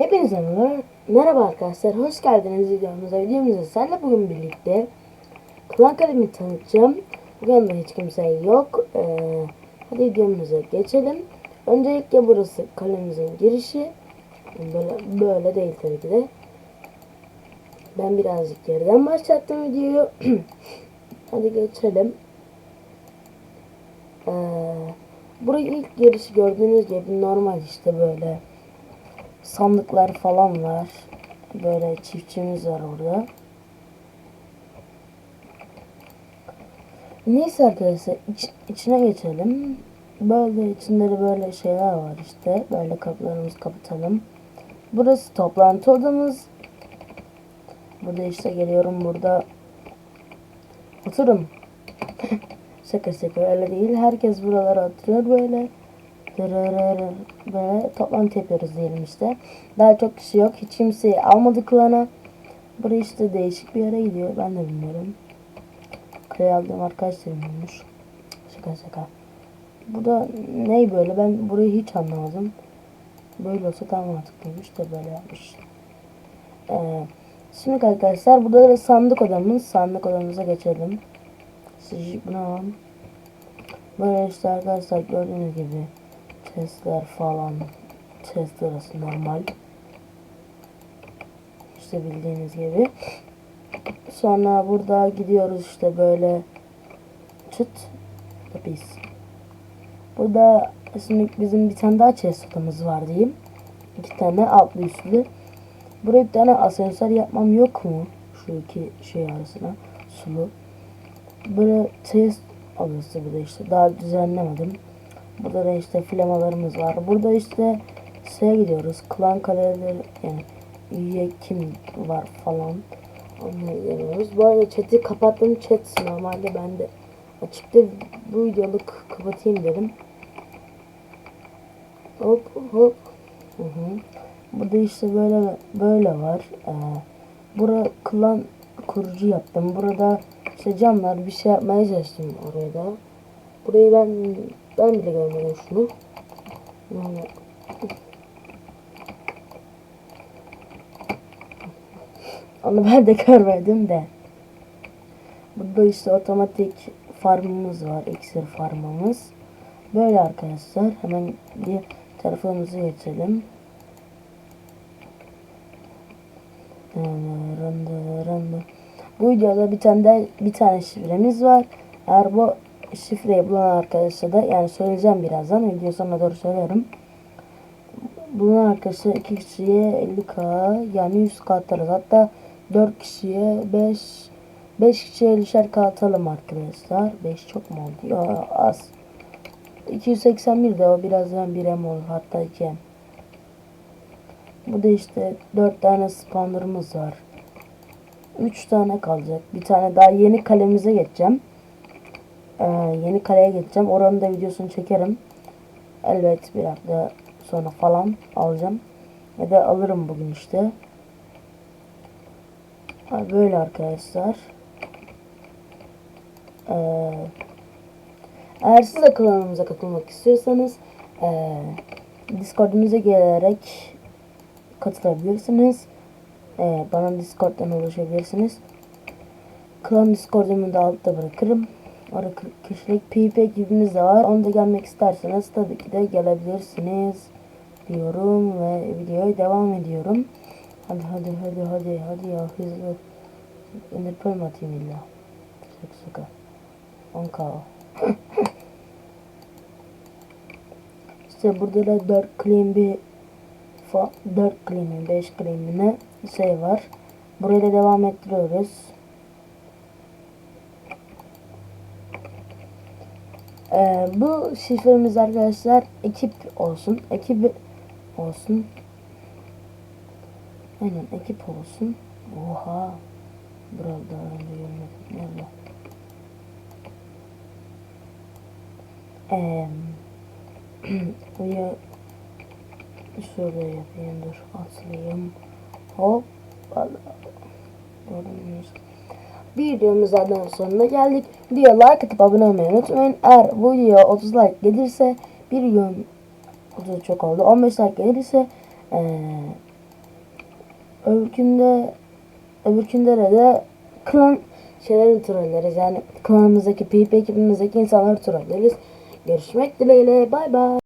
Hepinize merhaba. Arkadaşlar, hoş geldiniz videomuza. Videomuzda senle bugün birlikte Klan Kalemi tanıtacağım. Bu yanında hiç kimse yok. Ee, hadi videomuza geçelim. Öncelikle burası kalemimizin girişi. Böyle, böyle değil tabii ki de. Ben birazcık geriden başlattım videoyu. hadi geçelim. Ee, burayı ilk girişi gördüğünüz gibi normal işte böyle sandıklar falan var. Böyle çiftçimiz var orada. Neyse arkadaşlar iç- içine geçelim. Böyle içinde de böyle şeyler var işte. Böyle kapılarımızı kapatalım. Burası toplantı odamız. Burada işte geliyorum burada. Oturun. şaka şaka öyle değil. Herkes buralara oturuyor böyle. Böyle toplantı yapıyoruz diyelim işte. Daha çok kişi yok. Hiç kimseyi almadı klana. Burası işte değişik bir yere gidiyor. Ben de bilmiyorum. Kraya aldığım arkadaş da bilmiyormuş. Şaka şaka. Bu da ne böyle? Ben burayı hiç anlamadım. Böyle olsa tam mantıklıymış da böyle yapmış. Ee, şimdi arkadaşlar burada da sandık odamız. Sandık odamıza geçelim. Siz bunu alın. Böyle işte arkadaşlar gördüğünüz gibi testler falan test arası normal. İşte bildiğiniz gibi. Sonra burada gidiyoruz işte böyle çıt biz. Burada şimdi bizim bir tane daha chest odamız var diyeyim. İki tane altlı üstlü. Buraya bir tane asansör yapmam yok mu? Şu iki şey arasına sulu. Böyle chest odası burada işte daha düzenlemedim. Burada da işte flamalarımız var. Burada işte şeye gidiyoruz. Klan kaleleri yani üye kim var falan. Onları görüyoruz. Bu arada chat'i kapattım. Chat normalde ben de açıkta bu videoluk kapatayım dedim. Hop hop. Hı hı. Burada işte böyle böyle var. Ee, bura klan kurucu yaptım. Burada işte camlar bir şey yapmaya çalıştım oraya da. Burayı ben ben bile görmedim şunu. Yani onu ben de görmedim de. Burada işte otomatik farmımız var. iksir farmımız. Böyle arkadaşlar. Hemen bir telefonumuzu geçelim. Bu videoda bir tane de bir tane şifremiz var. Eğer bu şifreyi bulan arkadaşa da yani söyleyeceğim birazdan video sonuna doğru söylerim. Bulan arkadaşa iki kişiye 50k yani 100k atarız. Hatta 4 kişiye 5 5 kişiye 50'şer k atalım arkadaşlar. 5 çok mu oldu? Ya az. 281 de o birazdan 1 m olur hatta 2 m. Bu da işte 4 tane spawner'ımız var. 3 tane kalacak. Bir tane daha yeni kalemize geçeceğim. Ee, yeni kaleye geçeceğim. Oranın da videosunu çekerim. Elbet bir hafta sonra falan alacağım. Ya da alırım bugün işte. Böyle arkadaşlar. Ee, eğer siz de klanımıza katılmak istiyorsanız ee, Discord'umuza gelerek katılabilirsiniz. Ee, bana Discord'dan ulaşabilirsiniz. Klan Discord'umu da altta bırakırım. 40 kişilik PvP gibimiz de var. Onu da gelmek isterseniz tabii ki de gelebilirsiniz diyorum ve videoya devam ediyorum. Hadi hadi hadi hadi hadi ya hızlı. Ender pearl atayım illa? Şaka şaka. 10k. işte burada da 4 claim bir 4 claim'in 5 claim'ine şey var. Burayı da devam ettiriyoruz. Ee, bu şifremiz arkadaşlar ekip olsun. Ekip olsun. Aynen ekip olsun. Oha. Burada önce görmedim. Nerede? Eee Buraya şöyle yapayım dur atlayayım. Hop. Gördünüz. Videomuzdan sonuna geldik. Video like atıp abone olmayı unutmayın. Eğer bu video 30 like gelirse bir yön 30 çok oldu. 15 like gelirse ee, öbürkünde öbürkünde de klan şeylerin trolleriz. Yani klanımızdaki PvP ekibimizdeki insanları trolleriz. Görüşmek dileğiyle. Bay bay.